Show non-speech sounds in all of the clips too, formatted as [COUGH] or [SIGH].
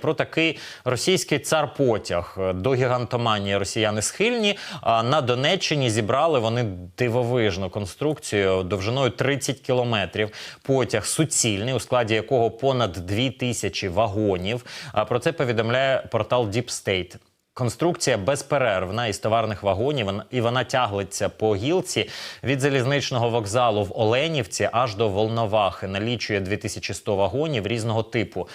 Про такий російський цар потяг до гігантоманії росіяни схильні. А на Донеччині зібрали вони дивовижну конструкцію довжиною 30 кілометрів. Потяг суцільний, у складі якого понад 2 тисячі вагонів. А про це повідомляє портал Deep State. Конструкція безперервна із товарних вагонів, і вона тяглиться по гілці від залізничного вокзалу в Оленівці аж до Волновахи. Налічує 2100 вагонів різного типу.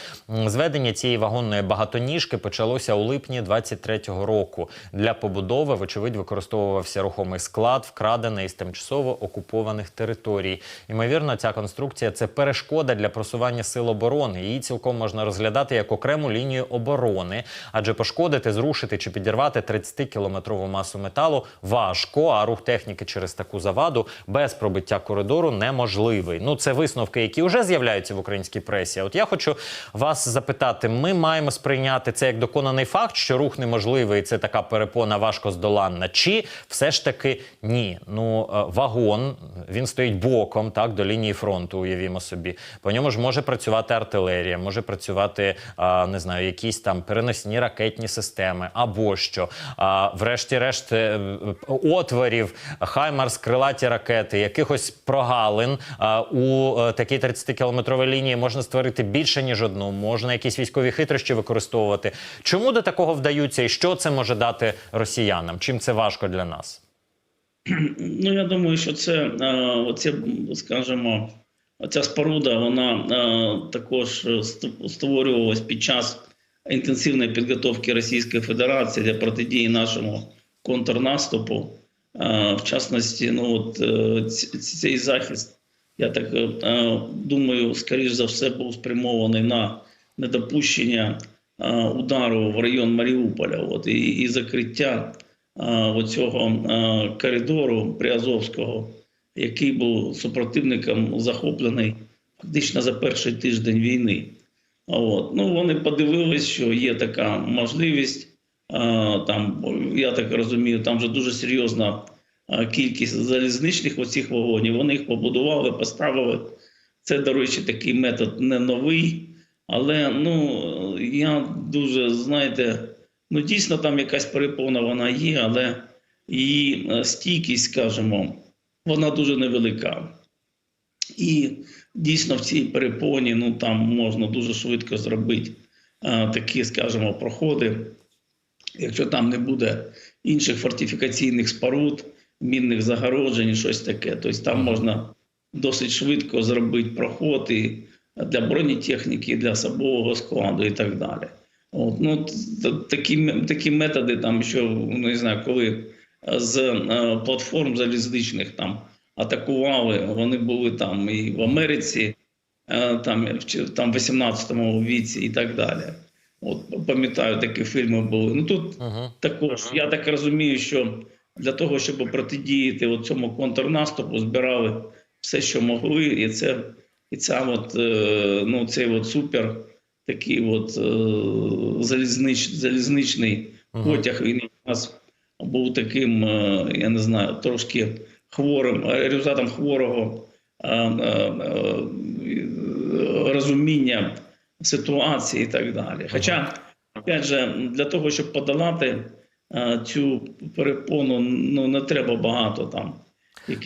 Зведення цієї вагонної багатоніжки почалося у липні 23-го року. Для побудови, вочевидь, використовувався рухомий склад, вкрадений із тимчасово окупованих територій. Ймовірно, ця конструкція це перешкода для просування сил оборони. Її цілком можна розглядати як окрему лінію оборони, адже пошкодити, зрушити чи підірвати 30-кілометрову масу металу важко, а рух техніки через таку заваду без пробиття коридору неможливий. Ну, це висновки, які вже з'являються в українській пресі. От я хочу вас запитати: ми маємо сприйняти це як доконаний факт, що рух неможливий, це така перепона важко здоланна, чи все ж таки ні? Ну, е, вагон він стоїть боком, так до лінії фронту. Уявімо собі. По ньому ж може працювати артилерія, може працювати не знаю, якісь там переносні ракетні системи або що. А, врешті-решт, е, отворів, Хаймарс, крилаті ракети, якихось прогалин у е, такій 30-кілометровій лінії можна створити більше ніж одну. Можна якісь військові хитрощі використовувати. Чому до такого вдаються, і що це може дати росіянам? Чим це важко для нас? [CLEARS THROAT] Ну, я думаю, що це е, оце, скажімо, ця споруда, вона також створювалась під час інтенсивної підготовки Російської Федерації для протидії нашому контрнаступу. Е, В частності, ну от е, цей захист, я так е, думаю, скоріш за все був спрямований на недопущення удару в район Маріуполя. От і, і закриття оцього е, коридору Приазовського, який був супротивником захоплений фактично за перший тиждень війни. От. Ну, вони подивились, що є така можливість. Там, я так розумію, там вже дуже серйозна кількість залізничних оцих вагонів. Вони їх побудували, поставили. Це, до речі, такий метод не новий. Але ну, я дуже, знаєте, ну дійсно там якась перепона вона є, але її е, стійкість, скажімо, вона дуже невелика. І дійсно в цій перепоні ну, там можна дуже швидко зробити е, такі, скажімо, проходи. Якщо там не буде інших фортифікаційних споруд, мінних загороджень, і щось таке, тобто там можна досить швидко зробити проход і для бронетехніки, і для особового складу і так далі. От, ну, такі, такі методи, там, що ну, не знаю, коли з е, платформ залізничних там атакували, вони були там і в Америці, е, там, там в 18 віці і так далі. От пам'ятаю, такі фільми були. Ну тут Угу. також я так розумію, що для того, щоб протидіяти от цьому контрнаступу, збирали все, що могли, і це і ця от, е, ну, цей от супер такий от е, залізнич, залізничний Мгм. потяг. Він у нас був таким, я не знаю, трошки хворим, е, результатом хворого е, е, розуміння ситуації і так далі. Хоча, опять же, для того, щоб подолати цю перепону, ну не треба багато там.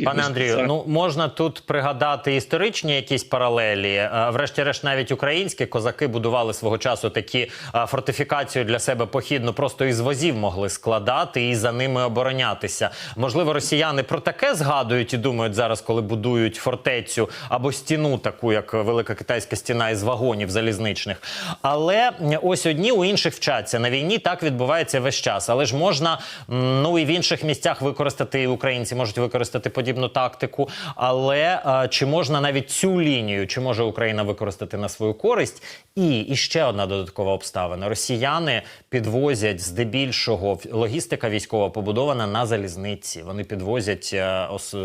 Пане Андрію, ну можна тут пригадати історичні якісь паралелі. Е, Врешті-решт, навіть українські козаки будували свого часу такі е, фортифікацію для себе похідну, просто із возів могли складати і за ними оборонятися. Можливо, росіяни про таке згадують і думають зараз, коли будують фортецю або стіну, таку як велика китайська стіна із вагонів залізничних. Але ось одні у інших вчаться на війні. Так відбувається весь час. Але ж можна ну і в інших місцях використати і українці можуть використати подібну тактику. Але е, чи можна навіть цю лінію, чи може Україна використати на свою користь? І, і ще одна додаткова обставина: росіяни підвозять здебільшого логістика військова побудована на залізниці. Вони підвозять е, ос-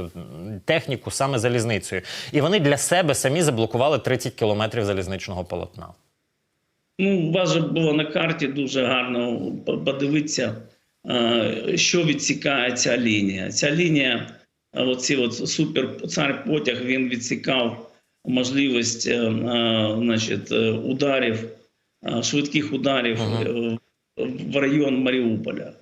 техніку саме залізницею, і вони для себе самі заблокували 30 кілометрів залізничного полотна. Ну, у вас було на карті дуже гарно подивитися, е, що відсікає ця лінія. Ця лінія, оці от супер цар потяг, він відсікав можливість е, е, значить, е, ударів е, швидких ударів ага. в район Маріуполя.